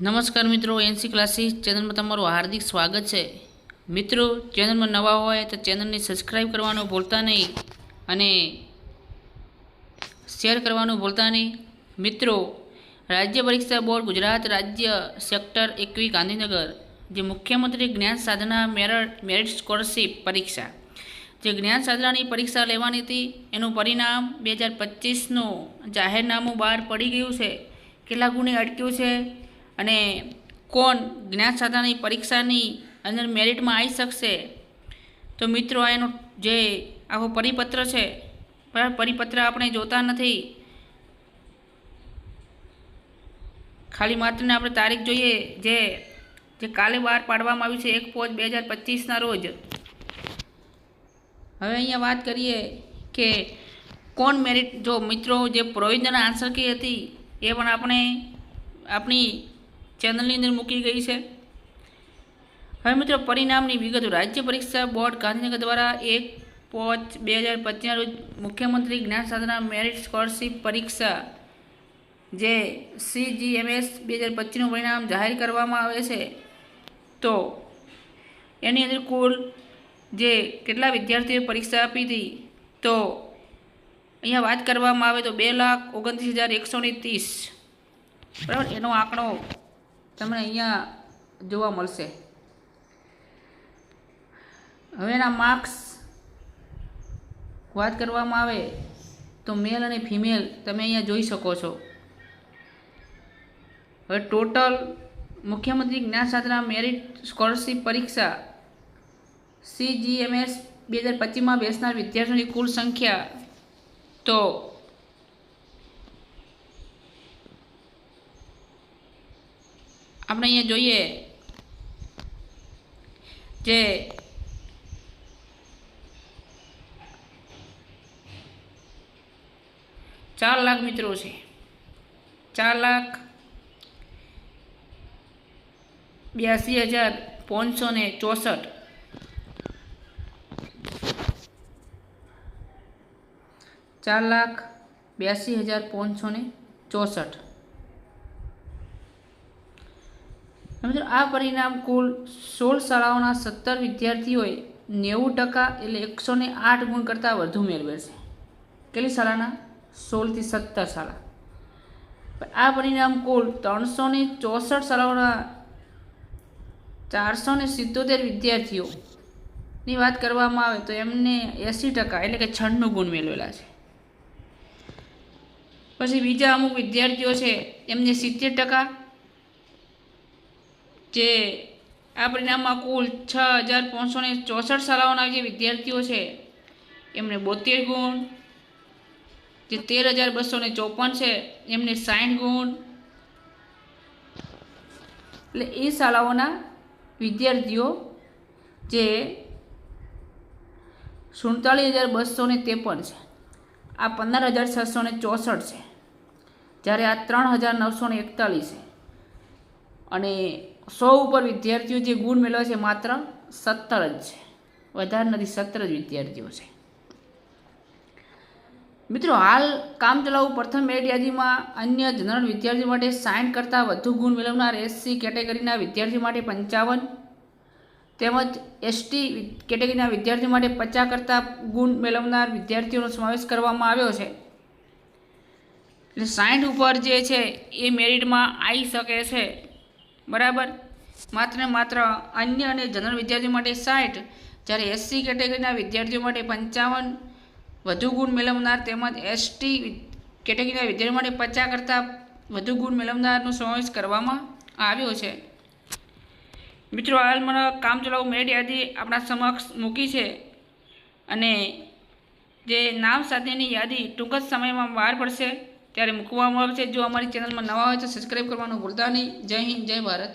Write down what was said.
નમસ્કાર મિત્રો, NC classes ચેનલમાં તમારું હાર્દિક સ્વાગત છે. મિત્રો, ચેનલમાં નવા હોય તો ચેનલને સબસ્ક્રાઈબ કરવાનું ભૂલતા નહીં અને શેર કરવાનું ભૂલતા નહીં. મિત્રો, રાજ્ય પરીક્ષા બોર્ડ ગુજરાત રાજ્ય સેક્ટર એકવી ગાંધીનગર, જે મુખ્યમંત્રી જ્ઞાન સાધના મેરટ મેરિટ સ્કોલરશીપ પરીક્ષા. જે જ્ઞાન સાધનાની પરીક્ષા લેવાની હતી, એનું પરિણામ બે હજાર પચીસનું જાહેરનામું બહાર પડી ગયું છે. કેટલા ગુણે અટક્યું છે? અને કોણ જ્ઞાન સાધનાની પરીક્ષાની અંદર મેરિટમાં આવી શકશે? તો મિત્રો એનો જે આખો પરિપત્ર છે, બરાબર? પરિપત્ર આપણે જોતા નથી. ખાલી માત્રને આપણે તારીખ જોઈએ, જે જે કાલે બહાર પાડવામાં આવ્યું છે, એક પોચ બે હજાર પચીસના રોજ. હવે અહીંયા વાત કરીએ કે કોણ મેરિટ જો મિત્રો જે પ્રોવિઝનલ આન્સર કી હતી, એ પણ આપણે આપણી ચેનલની અંદર મૂકી ગઈ છે. હવે મિત્રો પરિણામની વિગતો. રાજ્ય પરીક્ષા બોર્ડ ગાંધીનગર દ્વારા એક પોચ બે હજાર પચીસના રોજ મુખ્યમંત્રી જ્ઞાન સાધના મેરિટ સ્કોલરશીપ પરીક્ષા, જે સીજીએમએસ બે હજાર પચીસનું પરિણામ જાહેર કરવામાં આવે છે. તો એની અંદર કુલ જે કેટલા વિદ્યાર્થીઓએ પરીક્ષા આપી હતી, તો અહીંયા વાત કરવામાં આવે તો બે લાખ ઓગણત્રીસ હજાર એકસો ને ત્રીસ. બરાબર? એનો આંકડો તમને અહીંયા જોવા મળશે. હવેના માર્ક્સ વાત કરવામાં આવે તો મેલ અને ફિમેલ તમે અહીંયા જોઈ શકો છો. હવે ટોટલ મુખ્યમંત્રી જ્ઞાન સાધના મેરિટ સ્કોલરશીપ પરીક્ષા સીજીએમએસ બે હજાર પચીસમાં બેસનાર વિદ્યાર્થીઓની કુલ સંખ્યા તો આપણે અહીંયા જોઈએ જે ચાર લાખ મિત્રો છે. ચાર લાખ બ્યાસી હજાર પાંચસો ને ચોસઠ. ચાર લાખ બ્યાસી હજાર પાંચસો ને ચોસઠ. મિત્રો, આ પરિણામ કુલ સોળ શાળાઓના સત્તર વિદ્યાર્થીઓએ નેવું ટકા એટલે એકસો ને આઠ ગુણ કરતાં વધુ મેળવે છે. કેટલી શાળાના? સોળથી સત્તર શાળા. આ પરિણામ કુલ ત્રણસો ને ચોસઠ શાળાઓના ચારસો ને સિત્તોતેર વિદ્યાર્થીઓની વાત કરવામાં આવે તો એમને એંસી ટકા એટલે કે છન્નું ગુણ મેળવેલા છે. પછી બીજા અમુક વિદ્યાર્થીઓ છે, એમને સિત્તેર ટકા જે આ પરિણામમાં કુલ છ હજાર પાંચસો ને ચોસઠ શાળાઓના જે વિદ્યાર્થીઓ છે, એમને બોતેર ગુણ, જે તેર હજાર બસો ને ચોપન છે, એમને સાઠ ગુણ. એટલે એ શાળાઓના વિદ્યાર્થીઓ જે સુડતાલીસ હજાર બસો ને ત્રેપન છે, આ પંદર હજાર છસો ને ચોસઠ છે. જ્યારે આ ત્રણ હજાર નવસો ને એકતાલીસ છે. અને સો ઉપર વિદ્યાર્થીઓ જે ગુણ મેળવે છે માત્ર સત્તર જ છે. વધારે નથી, સત્તર જ વિદ્યાર્થીઓ છે. મિત્રો, હાલ કામચલાઉ પ્રથમ મેરિટ યાદીમાં અન્ય જનરલ વિદ્યાર્થીઓ માટે સાઠ કરતાં વધુ ગુણ મેળવનાર એસસી કેટેગરીના વિદ્યાર્થીઓ માટે પંચાવન. તેમજ એસટી કેટેગરીના વિદ્યાર્થીઓ માટે પચાસ કરતાં ગુણ મેળવનાર વિદ્યાર્થીઓનો સમાવેશ કરવામાં આવ્યો છે. એટલે સાઠ ઉપર જે છે એ મેરિટમાં આવી શકે છે. બરાબર? માત્ર માત્ર અન્ય અને જનરલ વિદ્યાર્થીઓ માટે સાઠ, જ્યારે એસસી કેટેગરીના વિદ્યાર્થીઓ માટે પંચાવન વધુ ગુણ મેળવનાર તેમજ એસટી કેટેગરીના વિદ્યાર્થીઓ માટે પચાસ કરતાં વધુ ગુણ મેળવનારનો સમાવેશ કરવામાં આવ્યો છે. મિત્રો, હાલ મને કામ ચલાવ મેરિટ યાદી આપણા સમક્ષ મૂકી છે અને જે નામ સાથેની યાદી ટૂંક જ સમયમાં બહાર પડશે. ત્યારે મૂકવામાં આવે છે. જો અમારી ચેનલમાં નવા હોય તો સબસ્ક્રાઈબ કરવાનું ભૂલતા નહીં. જય હિન્દ, જય ભારત.